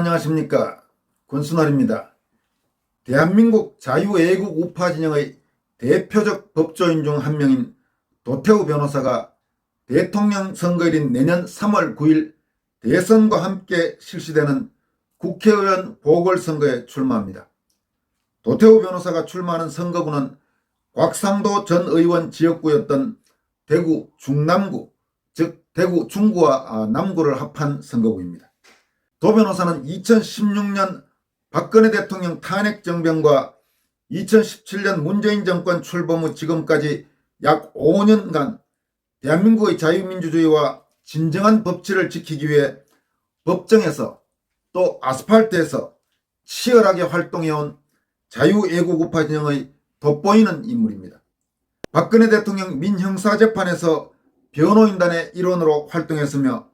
안녕하십니까 권순환입니다. 대한민국 자유애국 우파 진영의 대표적 법조인 중 한 명인 도태우 변호사가 대통령 선거일인 내년 3월 9일 대선과 함께 실시되는 국회의원 보궐선거에 출마합니다. 도태우 변호사가 출마하는 선거구는 곽상도 전 의원 지역구였던 대구 중남구, 즉 대구 중구와 아, 남구를 합한 선거구입니다. 도 변호사는 2016년 박근혜 대통령 탄핵 정변과 2017년 문재인 정권 출범 후 지금까지 약 5년간 대한민국의 자유민주주의와 진정한 법치를 지키기 위해 법정에서 또 아스팔트에서 치열하게 활동해온 자유애국 우파 진영의 돋보이는 인물입니다. 박근혜 대통령 민형사재판에서 변호인단의 일원으로 활동했으며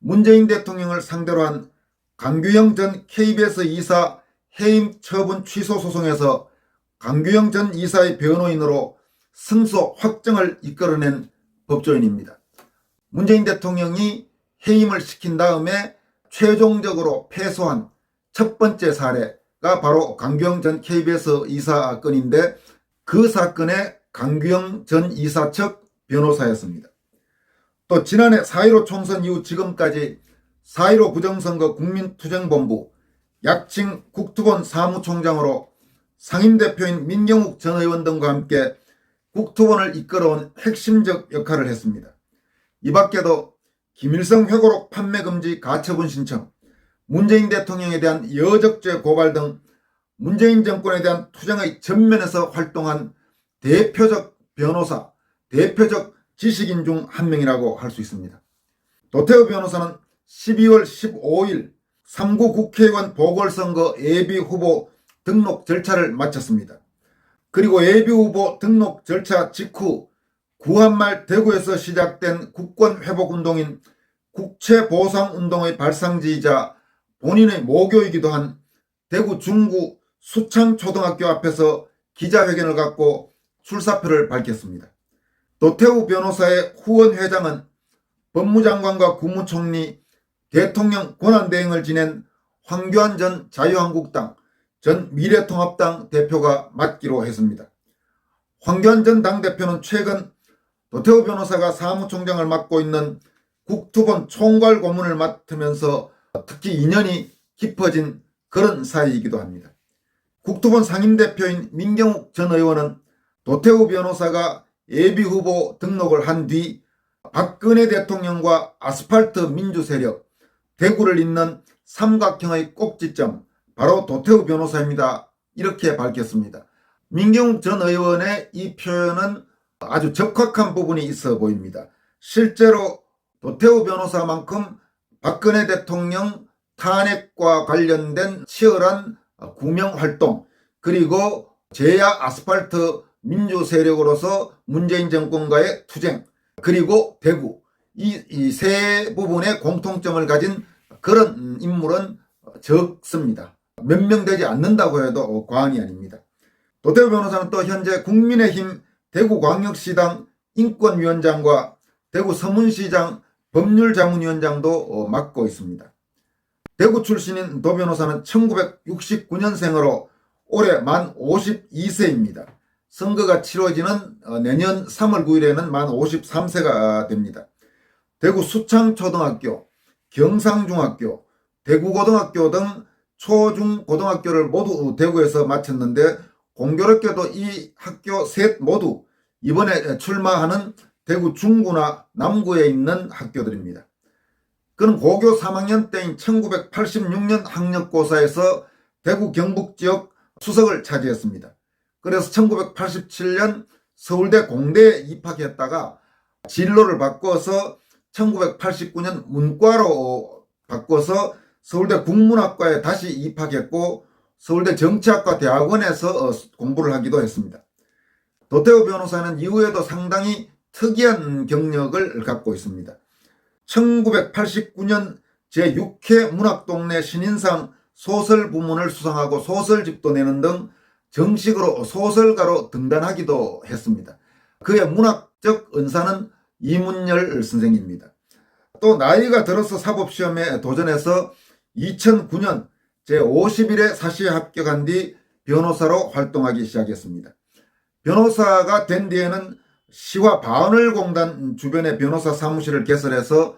문재인 대통령을 상대로 한 강규영 전 KBS 이사 해임 처분 취소 소송에서 강규영 전 이사의 변호인으로 승소 확정을 이끌어낸 법조인입니다. 문재인 대통령이 해임을 시킨 다음에 최종적으로 패소한 첫 번째 사례가 바로 강규영 전 KBS 이사 건인데 그 사건의 강규영 전 이사 측 변호사였습니다. 또 지난해 4.15 총선 이후 지금까지 4.15 부정선거 국민투쟁본부 약칭 국투본 사무총장으로 상임대표인 민경욱 전 의원 등과 함께 국투본을 이끌어온 핵심적 역할을 했습니다. 이 밖에도 김일성 회고록 판매 금지 가처분 신청, 문재인 대통령에 대한 여적죄 고발 등 문재인 정권에 대한 투쟁의 전면에서 활동한 대표적 변호사, 대표적 지식인 중 한 명이라고 할 수 있습니다. 도태우 변호사는 12월 15일 3구 국회의원 보궐선거 예비 후보 등록 절차를 마쳤습니다. 그리고 예비 후보 등록 절차 직후 9월 말 대구에서 시작된 국권 회복 운동인 국채 보상 운동의 발상지이자 본인의 모교이기도 한 대구 중구 수창 초등학교 앞에서 기자회견을 갖고 출사표를 밝혔습니다. 노태우 변호사의 후원 회장은 법무장관과 국무총리, 대통령 권한대행을 지낸 황교안 전 자유한국당, 전 미래통합당 대표가 맡기로 했습니다. 황교안 전 당대표는 최근 노태우 변호사가 사무총장을 맡고 있는 국투본 총괄 고문을 맡으면서 특히 인연이 깊어진 그런 사이이기도 합니다. 국투본 상임대표인 민경욱 전 의원은 노태우 변호사가 예비 후보 등록을 한 뒤 박근혜 대통령과 아스팔트 민주 세력, 대구를 잇는 삼각형의 꼭지점, 바로 도태우 변호사입니다. 이렇게 밝혔습니다. 민경욱 전 의원의 이 표현은 아주 적확한 부분이 있어 보입니다. 실제로 도태우 변호사만큼 박근혜 대통령 탄핵과 관련된 치열한 구명 활동 그리고 제야 아스팔트 민주 세력으로서 문재인 정권과의 투쟁 그리고 대구 이 세 부분의 공통점을 가진 그런 인물은 적습니다. 몇 명 되지 않는다고 해도 과언이 아닙니다. 도태우 변호사는 또 현재 국민의힘 대구광역시당 인권위원장과 대구 서문시장 법률자문위원장도 맡고 있습니다. 대구 출신인 도 변호사는 1969년생으로 올해 만 52세입니다. 선거가 치러지는 내년 3월 9일에는 만 53세가 됩니다. 대구 수창초등학교, 경상중학교, 대구고등학교 등 초중고등학교를 모두 대구에서 마쳤는데 공교롭게도 이 학교 셋 모두 이번에 출마하는 대구 중구나 남구에 있는 학교들입니다. 그는 고교 3학년 때인 1986년 학력고사에서 대구 경북 지역 수석을 차지했습니다. 그래서 1987년 서울대 공대에 입학했다가 진로를 바꿔서 1989년 문과로 바꿔서 서울대 국문학과에 다시 입학했고 서울대 정치학과 대학원에서 공부를 하기도 했습니다. 도태우 변호사는 이후에도 상당히 특이한 경력을 갖고 있습니다. 1989년 제6회 문학동네 신인상 소설 부문을 수상하고 소설집도 내는 등 정식으로 소설가로 등단하기도 했습니다. 그의 문학적 은사는 이문열 선생입니다. 또 나이가 들어서 사법시험에 도전해서 2009년 제51회 사시에 합격한 뒤 변호사로 활동하기 시작했습니다. 변호사가 된 뒤에는 시와 바은을공단 주변에 변호사 사무실을 개설해서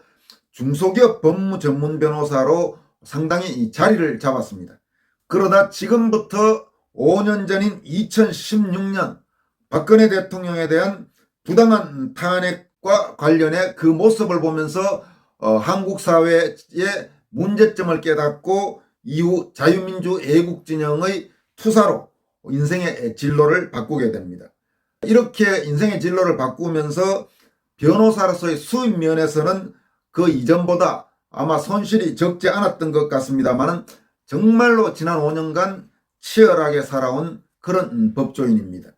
중소기업 법무 전문 변호사로 상당히 이 자리를 잡았습니다. 그러다 지금부터 5년 전인 2016년 박근혜 대통령에 대한 부당한 탄핵과 관련해 그 모습을 보면서 어, 한국 사회의 문제점을 깨닫고 이후 자유민주 애국 진영의 투사로 인생의 진로를 바꾸게 됩니다. 이렇게 인생의 진로를 바꾸면서 변호사로서의 수입 면에서는 그 이전보다 아마 손실이 적지 않았던 것 같습니다만은 정말로 지난 5년간 치열하게 살아온 그런 법조인입니다.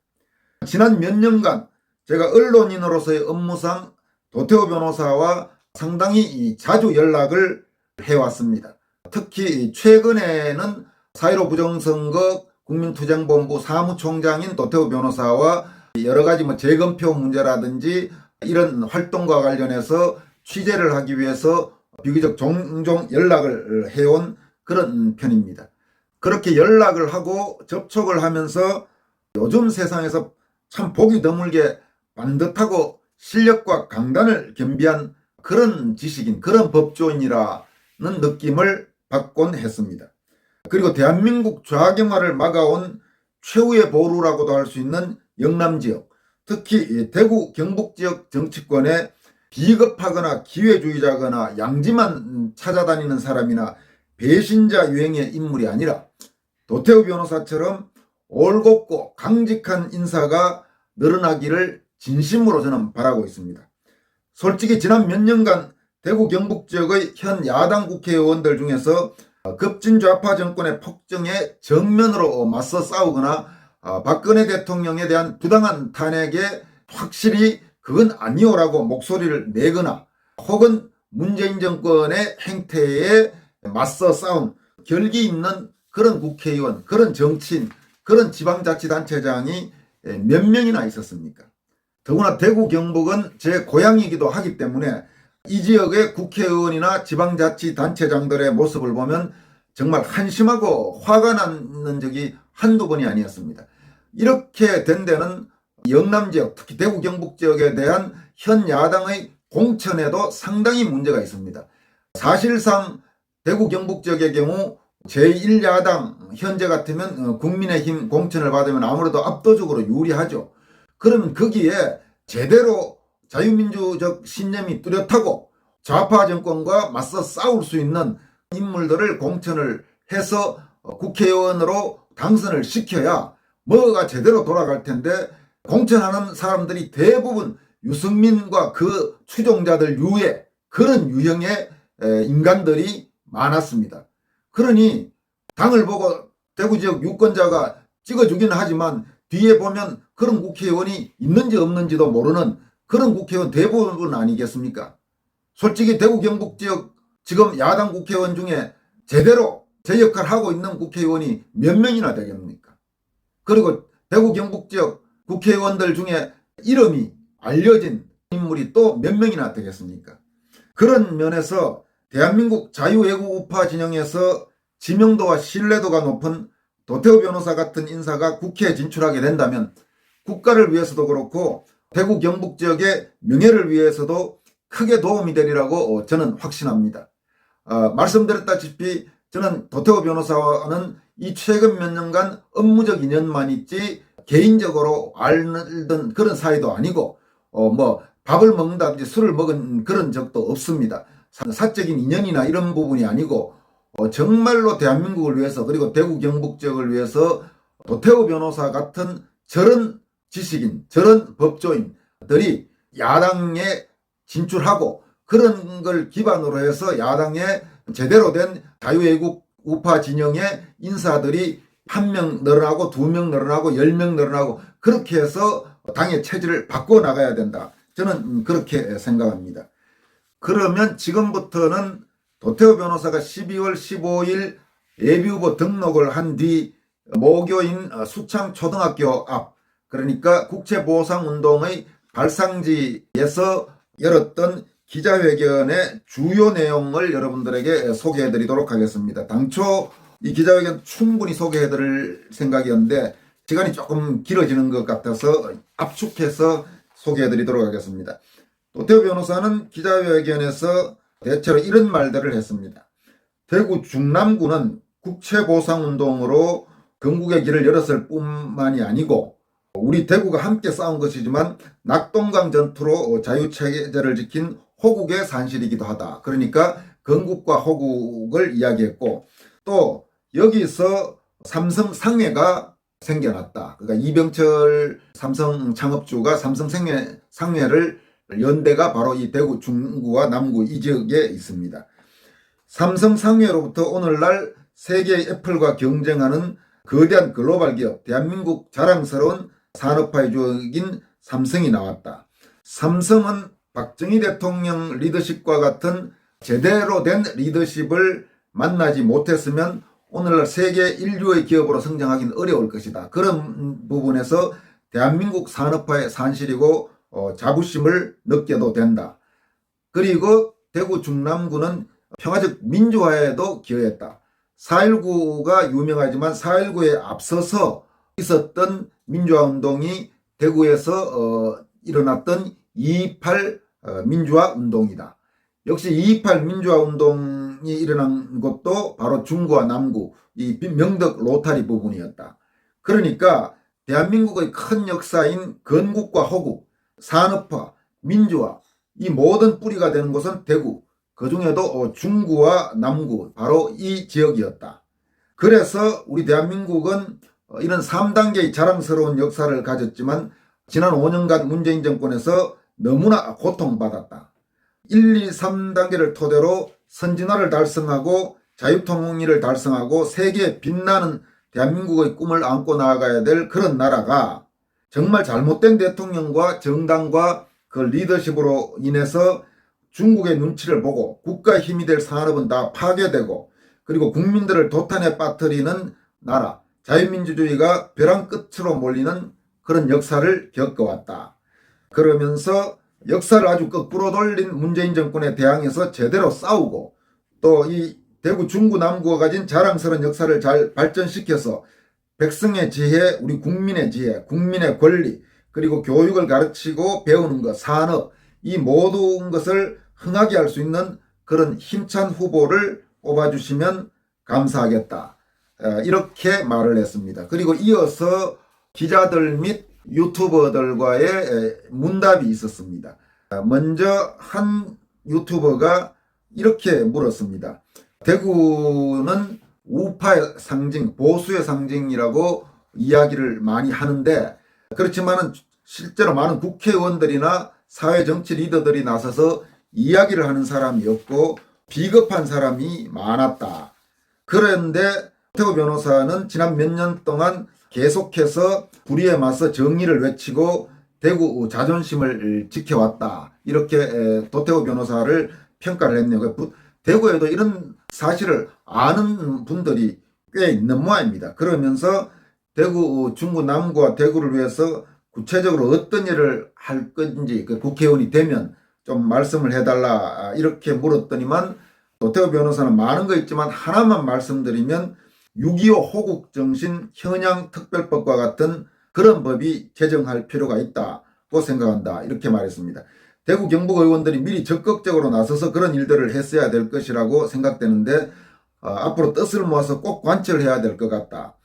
지난 몇 년간 제가 언론인으로서의 업무상 도태호 변호사와 상당히 자주 연락을 해왔습니다. 특히 최근에는 4.15 부정선거 국민투쟁본부 사무총장인 도태호 변호사와 여러 가지 뭐 재검표 문제라든지 이런 활동과 관련해서 취재를 하기 위해서 비교적 종종 연락을 해온 그런 편입니다. 그렇게 연락을 하고 접촉을 하면서 요즘 세상에서 참 보기 드물게 반듯하고 실력과 강단을 겸비한 그런 지식인, 그런 법조인이라는 느낌을 받곤 했습니다. 그리고 대한민국 좌경화를 막아온 최후의 보루라고도 할 수 있는 영남 지역, 특히 대구 경북 지역 정치권에 비겁하거나 기회주의자거나 양지만 찾아다니는 사람이나 배신자 유행의 인물이 아니라 도태우 변호사처럼 올곧고 강직한 인사가 늘어나기를 진심으로 저는 바라고 있습니다. 솔직히 지난 몇 년간 대구 경북 지역의 현 야당 국회의원들 중에서 급진 좌파 정권의 폭정에 정면으로 맞서 싸우거나 아, 박근혜 대통령에 대한 부당한 탄핵에 확실히 그건 아니오라고 목소리를 내거나 혹은 문재인 정권의 행태에 맞서 싸운 결기 있는 그런 국회의원, 그런 정치인, 그런 지방자치단체장이 몇 명이나 있었습니까? 더구나 대구 경북은 제 고향이기도 하기 때문에 이 지역의 국회의원이나 지방자치단체장들의 모습을 보면 정말 한심하고 화가 나는 적이 한두 번이 아니었습니다. 이렇게 된 데는 영남 지역, 특히 대구 경북 지역에 대한 현 야당의 공천에도 상당히 문제가 있습니다. 사실상 대구 경북 지역의 경우 제1야당 현재 같으면 어, 국민의힘 공천을 받으면 아무래도 압도적으로 유리하죠. 그러면 거기에 제대로 자유민주적 신념이 뚜렷하고 좌파 정권과 맞서 싸울 수 있는 인물들을 공천을 해서 국회의원으로 당선을 시켜야 뭐가 제대로 돌아갈 텐데 공천하는 사람들이 대부분 유승민과 그 추종자들 유의 그런 유형의 인간들이 많았습니다. 그러니 당을 보고 대구 지역 유권자가 찍어주기는 하지만 뒤에 보면 그런 국회의원이 있는지 없는지도 모르는 그런 국회의원 대부분 아니겠습니까? 솔직히 대구 경북 지역 지금 야당 국회의원 중에 제대로 제 역할 하고 있는 국회의원이 몇 명이나 되겠습니까? 그리고 대구 경북 지역 국회의원들 중에 이름이 알려진 인물이 또 몇 명이나 되겠습니까? 그런 면에서 대한민국 자유외국 우파 진영에서 지명도와 신뢰도가 높은 도태우 변호사 같은 인사가 국회에 진출하게 된다면 국가를 위해서도 그렇고 대구 경북 지역의 명예를 위해서도 크게 도움이 되리라고 저는 확신합니다. 어, 말씀드렸다시피 저는 도태우 변호사와는 이 최근 몇 년간 업무적 인연만 있지 개인적으로 알던 그런 사이도 아니고 어 뭐 밥을 먹는다든지 술을 먹은 그런 적도 없습니다. 사적인 인연이나 이런 부분이 아니고 어 정말로 대한민국을 위해서 그리고 대구 경북 지역을 위해서 도태우 변호사 같은 저런 지식인, 저런 법조인들이 야당에 진출하고 그런 걸 기반으로 해서 야당에 제대로 된 자유애국 우파 진영의 인사들이 한 명 늘어나고 두 명 늘어나고 열 명 늘어나고 그렇게 해서 당의 체질을 바꿔 나가야 된다. 저는 그렇게 생각합니다. 그러면 지금부터는 도태호 변호사가 12월 15일 예비후보 등록을 한 뒤 모교인 수창 초등학교 앞 그러니까 국채보상운동의 발상지에서 열었던 기자회견의 주요 내용을 여러분들에게 소개해 드리도록 하겠습니다. 당초 이 기자회견 충분히 소개해 드릴 생각이었는데 시간이 조금 길어지는 것 같아서 압축해서 소개해 드리도록 하겠습니다. 도태우 변호사는 기자회견에서 대체로 이런 말들을 했습니다. 대구 중남구는 국채보상운동으로 건국의 길을 열었을 뿐만이 아니고 우리 대구가 함께 싸운 것이지만 낙동강 전투로 자유체제를 지킨 호국의 산실이기도 하다. 그러니까 건국과 호국을 이야기했고 또 여기서 삼성 상회가 생겨났다. 그러니까 이병철 삼성 창업주가 삼성 생회 상회를 연대가 바로 이 대구 중구와 남구 이 지역에 있습니다. 삼성 상회로부터 오늘날 세계의 애플과 경쟁하는 거대한 글로벌 기업, 대한민국 자랑스러운 산업화의 주역인 삼성이 나왔다. 삼성은 박정희 대통령 리더십과 같은 제대로 된 리더십을 만나지 못했으면 오늘날 세계 인류의 기업으로 성장하기는 어려울 것이다. 그런 부분에서 대한민국 산업화의 산실이고 어, 자부심을 느껴도 된다. 그리고 대구 중남구는 평화적 민주화에도 기여했다. 4.19가 유명하지만 4.19에 앞서서 있었던 민주화 운동이 대구에서 어, 일어났던 2.28 어, 민주화 운동이다. 역시 2.28 민주화 운동이 일어난 것도 바로 중구와 남구 이 명덕 로타리 부분이었다. 그러니까 대한민국의 큰 역사인 건국과 호국, 산업화, 민주화 이 모든 뿌리가 되는 곳은 대구 그 중에도 어, 중구와 남구 바로 이 지역이었다. 그래서 우리 대한민국은 어, 이런 3단계의 자랑스러운 역사를 가졌지만 지난 5년간 문재인 정권에서 너무나 고통받았다. 1, 2, 3단계를 토대로 선진화를 달성하고 자유통일을 달성하고 세계에 빛나는 대한민국의 꿈을 안고 나아가야 될 그런 나라가 정말 잘못된 대통령과 정당과 그 리더십으로 인해서 중국의 눈치를 보고 국가 힘이 될 산업은 다 파괴되고 그리고 국민들을 도탄에 빠뜨리는 나라 자유민주주의가 벼랑 끝으로 몰리는 그런 역사를 겪어왔다. 그러면서 역사를 아주 거꾸로 돌린 문재인 정권에 대항해서 제대로 싸우고 또 이 대구 중구 남구가 가진 자랑스러운 역사를 잘 발전시켜서 백성의 지혜, 우리 국민의 지혜, 국민의 권리, 그리고 교육을 가르치고 배우는 것, 산업, 이 모든 것을 흥하게 할 수 있는 그런 힘찬 후보를 뽑아주시면 감사하겠다. 어, 이렇게 말을 했습니다. 그리고 이어서 기자들 및 유튜버들과의 문답이 있었습니다. 어, 먼저 한 유튜버가 이렇게 물었습니다. 대구는 우파의 상징, 보수의 상징이라고 이야기를 많이 하는데 그렇지만은 실제로 많은 국회의원들이나 사회 정치 리더들이 나서서 이야기를 하는 사람이 없고 비겁한 사람이 많았다. 그런데 태호 변호사는 지난 몇 년 동안 계속해서 불의에 맞서 정의를 외치고 대구 자존심을 지켜왔다. 이렇게 도태호 변호사를 평가를 했네요. 그 대구에도 이런 사실을 아는 분들이 꽤 있는 모양입니다. 그러면서 대구 중구 남구와 대구를 위해서 구체적으로 어떤 일을 할 건지 그 국회의원이 되면 좀 말씀을 해달라 이렇게 물었더니만 도태호 변호사는 많은 거 있지만 하나만 말씀드리면 6.25 호국정신 현양특별법과 같은 그런 법이 제정할 필요가 있다고 생각한다 이렇게 말했습니다. 대구 경북 의원들이 미리 적극적으로 나서서 그런 일들을 했어야 될 것이라고 생각되는데 어, 앞으로 뜻을 모아서 꼭 관철해야 될 것 같다.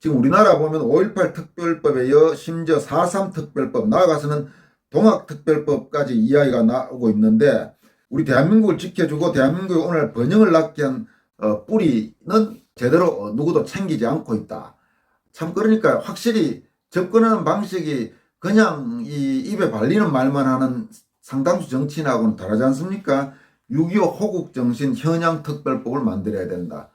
지금 우리나라 보면 5.18 특별법에 이어 심지어 4.3 특별법 나아가서는 동학 특별법까지 이야기가 나오고 있는데 우리 대한민국을 지켜주고 대한민국의 오늘 번영을 낳게 한 어, 뿌리는 제대로 어, 누구도 챙기지 않고 있다. 참 그러니까 확실히 접근하는 방식이 그냥 이 입에 발리는 말만 하는 상당수 정치인하고는 다르지 않습니까? 6.25 호국정신 현양특별법을 만들어야 된다.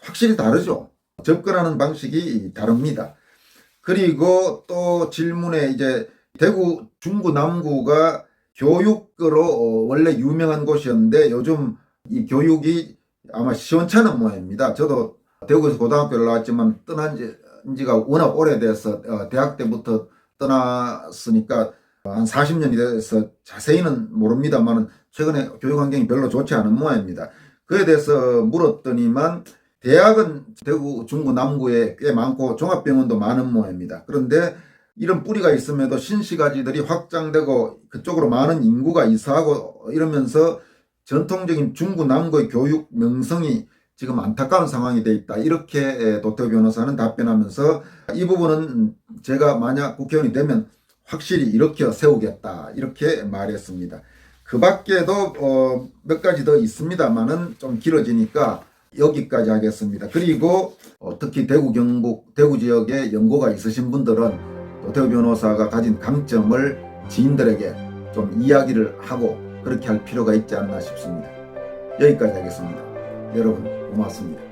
확실히 다르죠. 접근하는 방식이 다릅니다. 그리고 또 질문에 이제 대구 중구 남구가 교육으로 어, 원래 유명한 곳이었는데 요즘 이 교육이 아마 시원찮은 모양입니다. 저도 대구에서 고등학교를 나왔지만 떠난 지, 지가 워낙 오래돼서 어, 대학 때부터 떠났으니까 한 40년이 돼서 자세히는 모릅니다만은 최근에 교육 환경이 별로 좋지 않은 모양입니다. 그에 대해서 물었더니만 대학은 대구, 중구, 남구에 꽤 많고 종합병원도 많은 모양입니다. 그런데 이런 뿌리가 있음에도 신시가지들이 확장되고 그쪽으로 많은 인구가 이사하고 이러면서 전통적인 중구, 남구의 교육 명성이 지금 안타까운 상황이 돼 있다. 이렇게 도태우 변호사는 답변하면서 이 부분은 제가 만약 국회의원이 되면 확실히 이렇게 세우겠다. 이렇게 말했습니다. 그 밖에도 어, 몇 가지 더 있습니다만은 좀 길어지니까 여기까지 하겠습니다. 그리고 어, 특히 대구 경북 대구 지역에 연고가 있으신 분들은 도태우 변호사가 가진 강점을 지인들에게 좀 이야기를 하고 그렇게 할 필요가 있지 않나 싶습니다. 여기까지 하겠습니다. 여러분 고맙습니다.